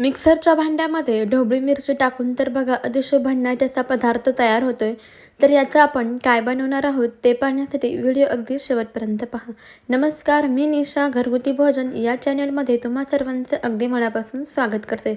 मिक्सरच्या भांड्यामध्ये ढोबळी मिरची टाकून तर बघा अतिशय भन्नाट असा पदार्थ तयार होतोय. तर याचं आपण काय बनवणार आहोत ते पाहण्यासाठी व्हिडिओ अगदी शेवटपर्यंत पहा. नमस्कार मी निशा घरगुती भोजन या चॅनलमध्ये तुम्हा सर्वांचं अगदी मनापासून स्वागत करते.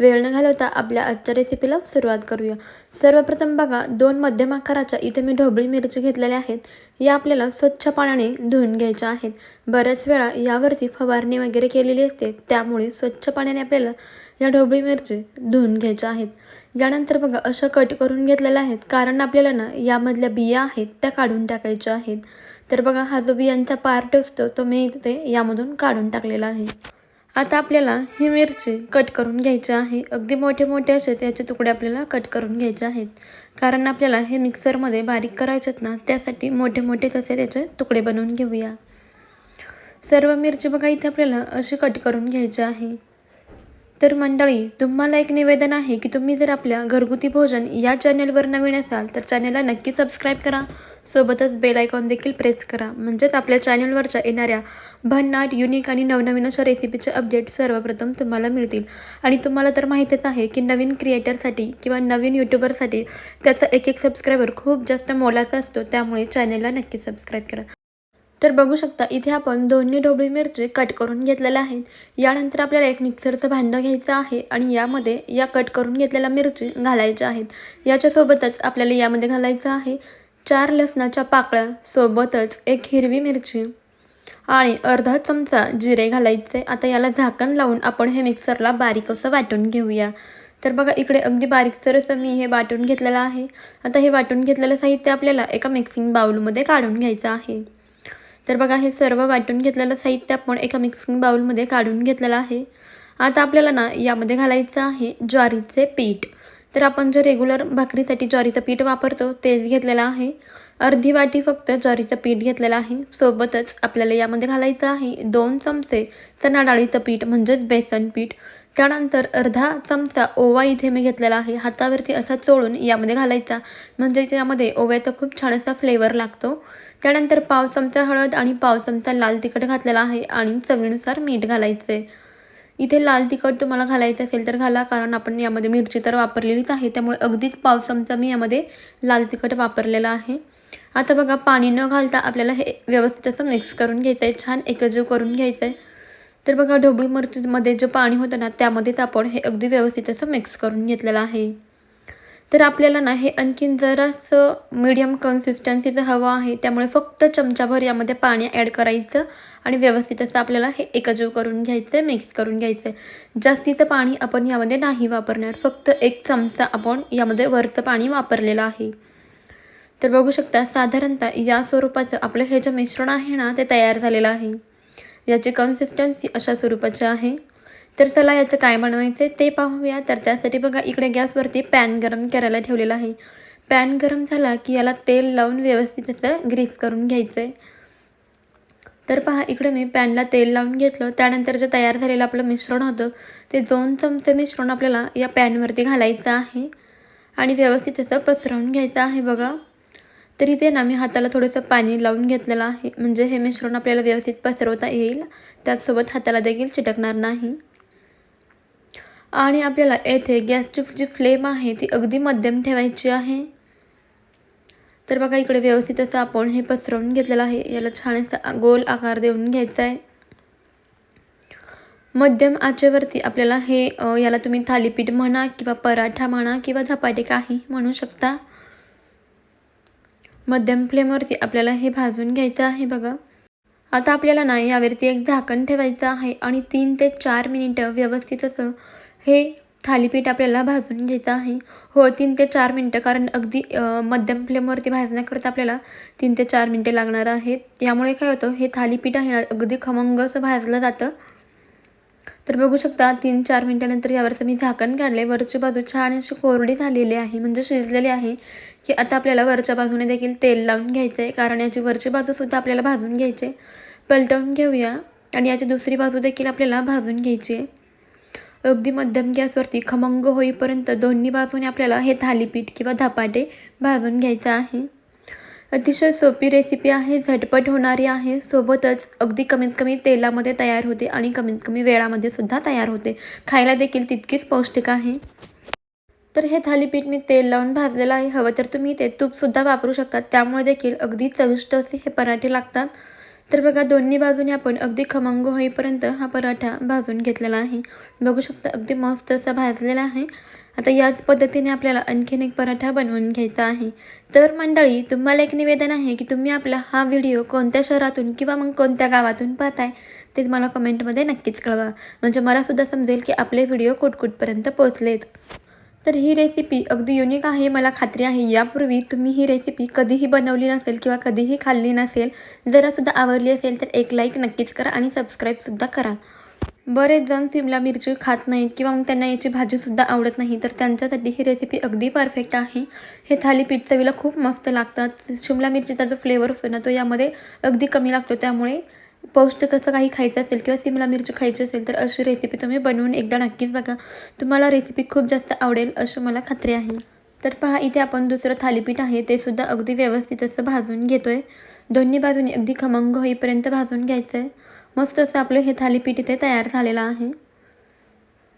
वेळ न घालवता आपल्या आजच्या रेसिपीला सुरुवात करूया. सर्वप्रथम बघा दोन मध्यम आकाराच्या इथे मी ढोबळी मिरची घेतलेल्या आहेत. या आपल्याला स्वच्छ पाण्याने धुवून घ्यायच्या आहेत. बऱ्याच वेळा यावरती फवारणी वगैरे केलेली असते. त्यामुळे स्वच्छ पाण्याने आपल्याला या ढोबळी मिरची धुवून घ्यायच्या आहेत. यानंतर बघा अशा कट करून घेतलेल्या आहेत. कारण आपल्याला ना यामधल्या बिया आहेत त्या काढून टाकायच्या आहेत. तर बघा हा जो बियांचा पार्ट असतो तो मी इथे यामधून काढून टाकलेला आहे. आता आपल्याला ही मिरची कट करून घ्यायची आहे. अगदी मोठे मोठे असे त्याचे तुकडे आपल्याला कट करून घ्यायचे आहेत. कारण आपल्याला हे मिक्सरमध्ये बारीक करायचे आहेत ना त्यासाठी मोठे मोठे तसे त्याचे तुकडे बनवून घेऊया. सर्व मिरची बघा इथे आपल्याला अशी कट करून घ्यायची आहे. तर मंडळी तुम्हाला एक निवेदन आहे की तुम्ही जर आपल्या घरगुती भोजन या चॅनलवर नवीन असाल तर चॅनलला नक्की सबस्क्राईब करा. सोबतच बेल आयकॉन देखील प्रेस करा. म्हणजेच आपल्या चॅनलवरच्या येणाऱ्या भन्नाट युनिक आणि नवनवीन अशा रेसिपीचे अपडेट सर्वप्रथम तुम्हाला मिळतील. आणि तुम्हाला तर माहितीच आहे की नवीन क्रिएटरसाठी किंवा नवीन यूट्यूबरसाठी त्याचा एक एक सबस्क्रायबर खूप जास्त मोलाचा असतो. त्यामुळे चॅनलला नक्की सबस्क्राईब करा. तर बघू शकता इथे आपण दोन्ही ढोबळी मिरची कट करून घेतलेल्या आहेत. यानंतर आपल्याला एक मिक्सरचं भांडं घ्यायचं आहे आणि यामध्ये या कट करून घेतलेल्या मिरची घालायच्या आहेत. याच्यासोबतच आपल्याला यामध्ये घालायचं आहे चार लसणाच्या पाकळ्या सोबतच एक हिरवी मिरची आणि अर्धा चमचा जिरे घालायचे. आता याला झाकण लावून आपण हे मिक्सरला बारीक असं वाटून घेऊया. तर बघा इकडे अगदी बारीकसर असं मी हे वाटून घेतलेलं आहे. आता हे वाटून घेतलेलं साहित्य आपल्याला एका मिक्सिंग बाउलमध्ये काढून घ्यायचं आहे. तर बघा हे सर्व वाटून घेतलेलं साहित्य आपण एका मिक्सिंग बाउलमध्ये काढून घेतलेलं आहे. आता आपल्याला ना यामध्ये घालायचं आहे ज्वारीचे पीठ. तर आपण जे रेग्युलर भाकरीसाठी ज्वारीचं पीठ वापरतो तेच घेतलेलं आहे. अर्धी वाटी फक्त ज्वारीचं पीठ घेतलेलं आहे. सोबतच आपल्याला यामध्ये घालायचं आहे दोन चमचे चणा डाळीचं पीठ म्हणजेच बेसन पीठ. त्यानंतर अर्धा चमचा ओवा इथे मी घेतलेला आहे. हातावरती असा चोळून यामध्ये घालायचा. म्हणजे यामध्ये ओव्याचा खूप छान असा फ्लेवर लागतो. त्यानंतर पाव चमचा हळद आणि पाव चमचा लाल तिखट घातलेला आहे आणि चवीनुसार मीठ घालायचं. आहे इथे लाल तिखट तुम्हाला घालायचं असेल तर घाला कारण आपण यामध्ये मिरची तर वापरलेलीच आहे. त्यामुळे अगदीच पाव चमचा मी यामध्ये लाल तिखट वापरलेला आहे. आता बघा पाणी न घालता आपल्याला हे व्यवस्थित असं मिक्स करून घ्यायचं आहे छान एकजीव करून घ्यायचं आहे तर बघा ढोबळी मिरचीमध्ये जे पाणी होतं ना त्यामध्येच आपण हे अगदी व्यवस्थित असं मिक्स करून घेतलेलं आहे. तर आपल्याला ना हे आणखीन जरासं मीडियम कन्सिस्टन्सीचं हवं आहे. त्यामुळे फक्त चमचाभर यामध्ये पाणी ॲड करायचं आणि व्यवस्थित असं आपल्याला हे एकजीव करून घ्यायचं आहे मिक्स करून घ्यायचं आहे जास्तीचं पाणी आपण यामध्ये नाही वापरणार. फक्त एक चमचा आपण यामध्ये वरचं पाणी वापरलेलं आहे. तर बघू शकता साधारणतः या स्वरूपाचं आपलं हे जे मिश्रण आहे ना ते तयार झालेलं आहे. याची कन्सिस्टन्सी अशा स्वरूपाची आहे. तर चला याचं काय बनवायचं आहे ते पाहूया. तर त्यासाठी बघा इकडे गॅसवरती पॅन गरम करायला ठेवलेला आहे. पॅन गरम झाला की याला तेल लावून व्यवस्थित असं ग्रीस करून घ्यायचं आहे. तर पहा इकडे मी पॅनला तेल लावून घेतलं. त्यानंतर जे तयार झालेलं आपलं मिश्रण होतं ते दोन चमचे मिश्रण आपल्याला या पॅनवरती घालायचं आहे. आणि व्यवस्थित असं पसरवून घ्यायचं आहे बघा. तरी ते ना मी हाताला थोडंसं पाणी लावून घेतलेलं आहे. म्हणजे हे मिश्रण आपल्याला व्यवस्थित पसरवता येईल. त्याचसोबत हाताला देखील चिटकणार नाही. आणि आपल्याला येथे गॅसची जी फ्लेम आहे ती अगदी मध्यम ठेवायची आहे. तर बघा इकडे व्यवस्थित असं आपण हे पसरवून घेतलेलं आहे. याला छान असा गोल आकार देऊन घ्यायचा आहे. मध्यम आचेवरती आपल्याला हे याला तुम्ही थालीपीठ म्हणा किंवा पराठा म्हणा किंवा झपाटे काही म्हणू शकता. मध्यम फ्लेमवरती आपल्याला हे भाजून घ्यायचं आहे बघा. आता आपल्याला ना यावरती एक झाकण ठेवायचं आहे आणि तीन ते चार मिनिटं व्यवस्थित असं हे थालीपीठ आपल्याला भाजून घ्यायचं आहे. हो तीन ते चार मिनटं कारण अगदी मध्यम फ्लेमवरती भाजण्याकरता आपल्याला तीन ते चार मिनटे लागणार आहेत. यामुळे काय होतं हे थालीपीठ आहे ना अगदी खमंग असं भाजलं जातं. तर बघू शकता तीन चार मिनटानंतर यावरचं मी झाकण काढले वरची बाजू छान अशी कोरडी झालेली आहे म्हणजे शिजलेली आहे की आता आपल्याला वरच्या बाजूने देखील तेल लावून घ्यायचं आहे कारण याची वरची बाजूसुद्धा आपल्याला भाजून घ्यायची पलटवून घेऊया आणि याची दुसरी बाजू देखील आपल्याला भाजून घ्यायची आहे अगदी मध्यम गॅसवरती खमंग होईपर्यंत दोन्ही बाजूने आपल्याला हे थालीपीठ किंवा धपाटे भाजून घ्यायचं आहे. अतिशय सोपी रेसिपी आहे झटपट होणारी आहे. सोबतच अगदी कमीत कमी तेलामध्ये तयार होते आणि कमीत कमी वेळामध्ये सुद्धा तयार होते. खायला देखील तितकीच पौष्टिक आहे. तर हे थालीपीठ मी तेल लावून भाजलेलं आहे. हवं तर तुम्ही ते तूपसुद्धा वापरू शकता. त्यामुळे देखील अगदी चविष्ट असे हे पराठे लागतात. तर बघा दोन्ही बाजूने आपण अगदी खमंग होईपर्यंत हा पराठा भाजून घेतलेला आहे. बघू शकता अगदी मस्त असा भाजलेला आहे. आता याच पद्धतीने आपल्याला आणखीन एक पराठा बनवून घ्यायचा आहे. तर मंडळी तुम्हाला एक निवेदन आहे की तुम्ही आपला हा व्हिडिओ कोणत्या शहरातून किंवा मग कोणत्या गावातून पाहताय ते मला कमेंटमध्ये नक्कीच कळवा. म्हणजे मलासुद्धा समजेल की आपले व्हिडिओ कुठकुठपर्यंत पोचलेत तर ही रेसिपी अगदी युनिक आहे मला खात्री आहे. यापूर्वी तुम्ही ही रेसिपी कधीही बनवली नसेल किंवा कधीही खाल्ली नसेल जरासुद्धा आवडली असेल तर एक लाईक नक्कीच करा आणि सबस्क्राईबसुद्धा करा. बरेच जण सिमला मिरची खात नाहीत किंवा मग त्यांना याची भाजीसुद्धा आवडत नाही तर त्यांच्यासाठी ही रेसिपी अगदी परफेक्ट आहे. हे थालीपीठ चवीला खूप मस्त लागतात. शिमला मिरचीचा जो फ्लेवर असतो ना तो यामध्ये अगदी कमी लागतो. त्यामुळे पौष्टिक असं काही खायचं असेल किंवा सिमला मिरची खायची असेल तर अशी रेसिपी तुम्ही बनवून एकदा नक्कीच बघा. तुम्हाला रेसिपी खूप जास्त आवडेल अशी मला खात्री आहे. तर पहा इथे आपण दुसरं थालीपीठ आहे ते सुद्धा अगदी व्यवस्थित असं भाजून घेतो आहे दोन्ही बाजूनी अगदी खमंग होईपर्यंत भाजून घ्यायचं आहे मस्त असं आपलं हे थालीपीठ इथे तयार झालेलं आहे.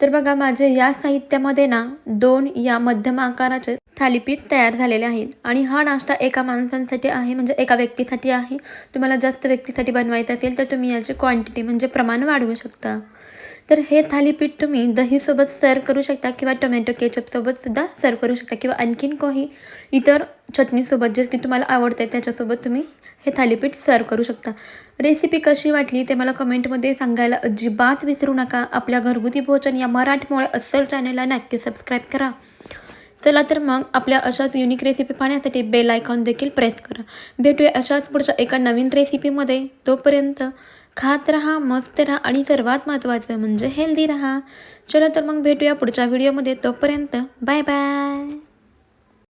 तर बघा माझे या साहित्यामध्ये ना दोन या मध्यम आकाराचे थालीपीठ तयार झालेले आहेत आणि हा नाश्ता एका माणसांसाठी आहे म्हणजे एका व्यक्तीसाठी आहे. तुम्हाला जास्त व्यक्तीसाठी बनवायचं असेल तर तुम्ही याची क्वांटिटी म्हणजे प्रमाण वाढवू शकता. तर हे थालीपीठ तुम्ही दहीसोबत सर्व करू शकता किंवा टोमॅटो केचपसोबतसुद्धा सर्व करू शकता किंवा आणखीन काही इतर चटणीसोबत जे की तुम्हाला आवडते त्याच्यासोबत तुम्ही हे थालीपीठ सर्व करू शकता. रेसिपी कशी वाटली ते मला कमेंटमध्ये सांगायला अजिबात विसरू नका. आपल्या घरगुती भोजन या मराठमोळे अस्सल चॅनलला नक्की सबस्क्राईब करा. चला तर मग आपल्या अशाच युनिक रेसिपी पाहण्यासाठी बेल आयकॉन देखील प्रेस करा. भेटूया अशाच पुढच्या एका नवीन रेसिपीमध्ये तोपर्यंत खात राहा मस्त राहा आणि सर्वात महत्त्वाचं म्हणजे हेल्दी राहा. चला तर मग भेटूया पुढच्या व्हिडिओमध्ये तोपर्यंत बाय बाय